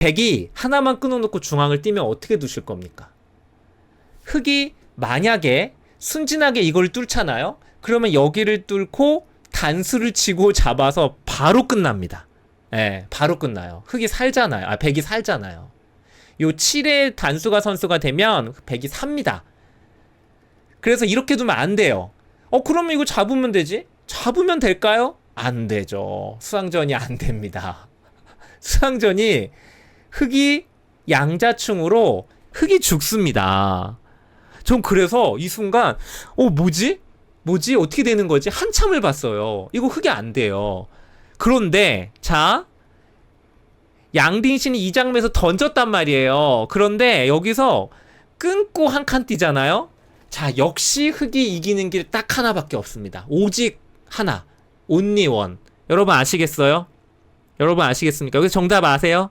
백이 하나만 끊어놓고 중앙을 띄면 어떻게 두실 겁니까? 흑이 만약에 순진하게 이걸 뚫잖아요? 그러면 여기를 뚫고 단수를 치고 잡아서 바로 끝납니다. 예, 바로 끝나요. 흑이 살잖아요. 아, 백이 살잖아요. 요 7의 단수가 선수가 되면 백이 삽니다. 그래서 이렇게 두면 안 돼요. 어, 그러면 이거 잡으면 되지? 잡으면 될까요? 안 되죠. 수항전이 안 됩니다. 수항전이 흑이 양자충으로 흑이 죽습니다. 전 그래서 이 순간 어 뭐지? 뭐지? 어떻게 되는 거지? 한참을 봤어요. 이거 흑이 안 돼요. 그런데 자 씨는 이 장면에서 던졌단 말이에요. 그런데 여기서 끊고 한 칸 뛰잖아요. 자 역시 흑이 이기는 길 딱 하나밖에 없습니다. 오직 하나, 온리 원. 여러분 아시겠어요? 여러분 아시겠습니까? 여기서 정답 아세요?